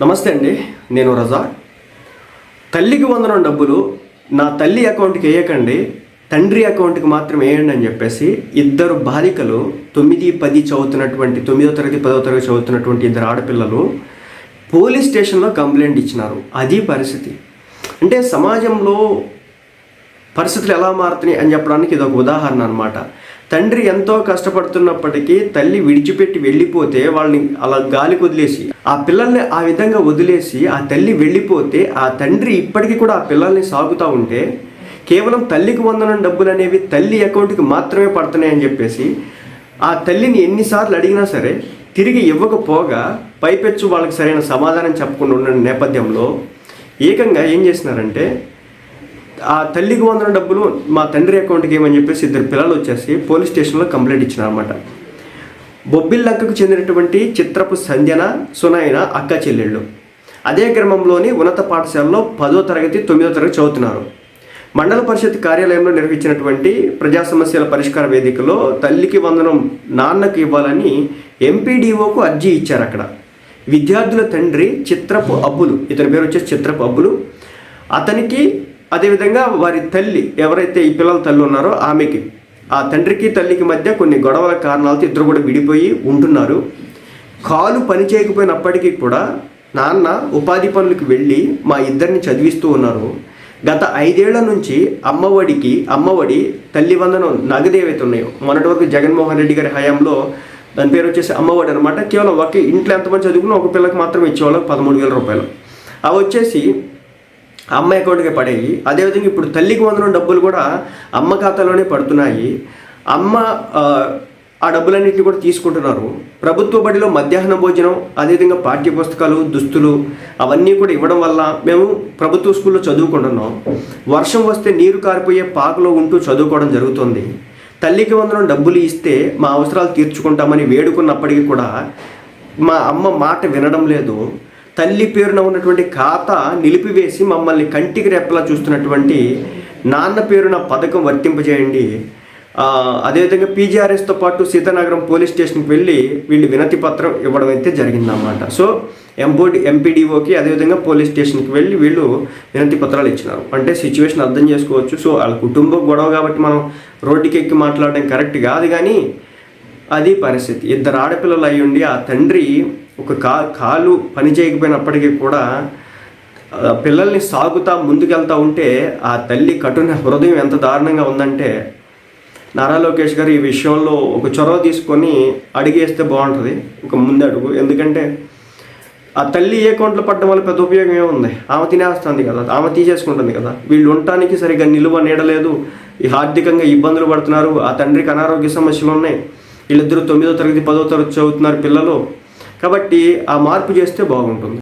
నమస్తే అండి నేను రజా. తల్లికి వందనం డబ్బులు నా తల్లి అకౌంట్కి వేయకండి తండ్రి అకౌంట్కి మాత్రం వేయండి అని చెప్పేసి ఇద్దరు బాలికలు తొమ్మిది పది చదువుతున్నటువంటి తొమ్మిదో తరగతి పదో తరగతి చదువుతున్నటువంటి ఇద్దరు ఆడపిల్లలు పోలీస్ స్టేషన్లో కంప్లైంట్ ఇచ్చినారు. అది పరిస్థితి. అంటే సమాజంలో పరిస్థితులు ఎలా మారుతున్నాయి అని చెప్పడానికి ఇది ఒక ఉదాహరణ అనమాట తండ్రి ఎంతో కష్టపడుతున్నప్పటికీ తల్లి విడిచిపెట్టి వెళ్ళిపోతే వాళ్ళని అలా గాలికి వదిలేసి ఆ పిల్లల్ని ఆ విధంగా వదిలేసి ఆ తల్లి వెళ్ళిపోతే ఆ తండ్రి ఇప్పటికీ కూడా ఆ పిల్లల్ని సాగుతూ ఉంటే కేవలం తల్లికి వందనం డబ్బులు అనేవి తల్లి అకౌంట్కి మాత్రమే పడుతున్నాయని చెప్పేసి ఆ తల్లిని ఎన్నిసార్లు అడిగినా సరే తిరిగి ఇవ్వకపోగా పైపెచ్చు వాళ్ళకి సరైన సమాధానం చెప్పకుండా ఉన్న నేపథ్యంలో ఏకంగా ఏం చేసినారంటే ఆ తల్లికి వందన డబ్బులు మా తండ్రి అకౌంట్కి ఏమని చెప్పేసి ఇద్దరు పిల్లలు వచ్చేసి పోలీస్ స్టేషన్లో కంప్లైంట్ ఇచ్చినారనమాట బొబ్బిల్లక్కకు చెందినటువంటి చిత్రపు సంధ్యన సునయన అక్క చెల్లెళ్ళు. అదే క్రమంలోని ఉన్నత పాఠశాలలో పదో తరగతి తొమ్మిదో తరగతి చదువుతున్నారు. మండల పరిషత్ కార్యాలయంలో నిర్వహించినటువంటి ప్రజా సమస్యల పరిష్కార వేదికలో తల్లికి వందనం నాన్నకు ఇవ్వాలని ఎంపీడీఓకు అర్జీ ఇచ్చారు అక్కడ. విద్యార్థుల తండ్రి చిత్రపు అబ్బులు ఇతని పేరు వచ్చేసి చిత్రపు అబ్బులు. అతనికి అదేవిధంగా వారి తల్లి ఎవరైతే ఈ పిల్లల తల్లి ఉన్నారో ఆమెకి ఆ తండ్రికి తల్లికి మధ్య కొన్ని గొడవల కారణాలతో ఇద్దరు కూడా విడిపోయి ఉంటున్నారు. కాలు పని చేయకపోయినప్పటికీ కూడా నాన్న ఉపాధి పనులకు వెళ్ళి మా ఇద్దరిని చదివిస్తూ ఉన్నారు. గత ఐదేళ్ళ నుంచి అమ్మఒడికి అమ్మఒడి తల్లి వందనం నగదు ఏవైతే ఉన్నాయో మొన్నటి వరకు జగన్మోహన్ రెడ్డి గారి హయాంలో దాని పేరు వచ్చేసి అమ్మఒడి అనమాట కేవలం ఒక ఇంట్లో ఎంతమంది చదువుకున్నా ఒక పిల్లకి మాత్రం ఇచ్చేవాళ్ళం పదమూడు వేల రూపాయలు. అవి వచ్చేసి అమ్మ అకౌంట్కి పడేవి అదేవిధంగా ఇప్పుడు తల్లికి వందనం డబ్బులు కూడా అమ్మ ఖాతాలోనే పడుతున్నాయి. అమ్మ ఆ, డబ్బులన్నింటినీ కూడా తీసుకుంటున్నారు. ప్రభుత్వ బడిలో మధ్యాహ్న భోజనం అదేవిధంగా పాఠ్య పుస్తకాలు దుస్తులు అవన్నీ కూడా ఇవ్వడం వల్ల మేము ప్రభుత్వ స్కూల్లో చదువుకుంటున్నాం. వర్షం వస్తే నీరు కారిపోయే పాకలో ఉంటూ చదువుకోవడం జరుగుతుంది. తల్లికి వందనం డబ్బులు ఇస్తే మా అవసరాలు తీర్చుకుంటామని వేడుకున్నప్పటికీ కూడా మా అమ్మ మాట వినడం లేదు. తల్లి పేరున ఉన్నటువంటి ఖాతా నిలిపివేసి మమ్మల్ని కంటికి రెప్పలా చూస్తున్నటువంటి నాన్న పేరున పథకం వర్తింపజేయండి. అదేవిధంగా పీజీఆర్ఎస్తో పాటు సీతానగరం పోలీస్ స్టేషన్కి వెళ్ళి వీళ్ళు వినతి పత్రం ఇవ్వడం అయితే జరిగిందన్నమాట. సో ఎంబోడి ఎంపీడీఓకి అదేవిధంగా పోలీస్ స్టేషన్కి వెళ్ళి వీళ్ళు వినతి పత్రాలు ఇచ్చినారు. అంటే సిచ్యువేషన్ అర్థం చేసుకోవచ్చు. సో వాళ్ళ కుటుంబం గొడవ కాబట్టి మనం రోడ్డుకి ఎక్కి మాట్లాడడం కరెక్ట్ కాదు కానీ అది పరిస్థితి. ఇద్దరు ఆడపిల్లలు అయ్యుండి ఆ తండ్రి ఒక కా కాలు పని చేయకపోయినప్పటికీ కూడా పిల్లల్ని సాగుతా ముందుకెళ్తా ఉంటే ఆ తల్లి కఠిన హృదయం ఎంత దారుణంగా ఉందంటే నారా లోకేష్ గారు ఈ విషయంలో ఒక చొరవ తీసుకొని అడిగేస్తే బాగుంటుంది. ఒక ముందు అడుగు. ఎందుకంటే ఆ తల్లి ఏ అకౌంట్లో పడడం వల్ల పెద్ద ఉపయోగం ఏముంది? ఆమె తినేస్తుంది కదా. ఆమె తీసేసుకుంటుంది కదా. వీళ్ళు ఉండటానికి సరిగ్గా నిలువ నీడలేదు ఈ ఆర్థికంగా ఇబ్బందులు పడుతున్నారు. ఆ తండ్రికి అనారోగ్య సమస్యలు ఉన్నాయి. వీళ్ళిద్దరూ తొమ్మిదో తరగతి పదో తరగతి చదువుతున్నారు పిల్లలు. కాబట్టి ఆ మార్పు చేస్తే బాగుంటుంది.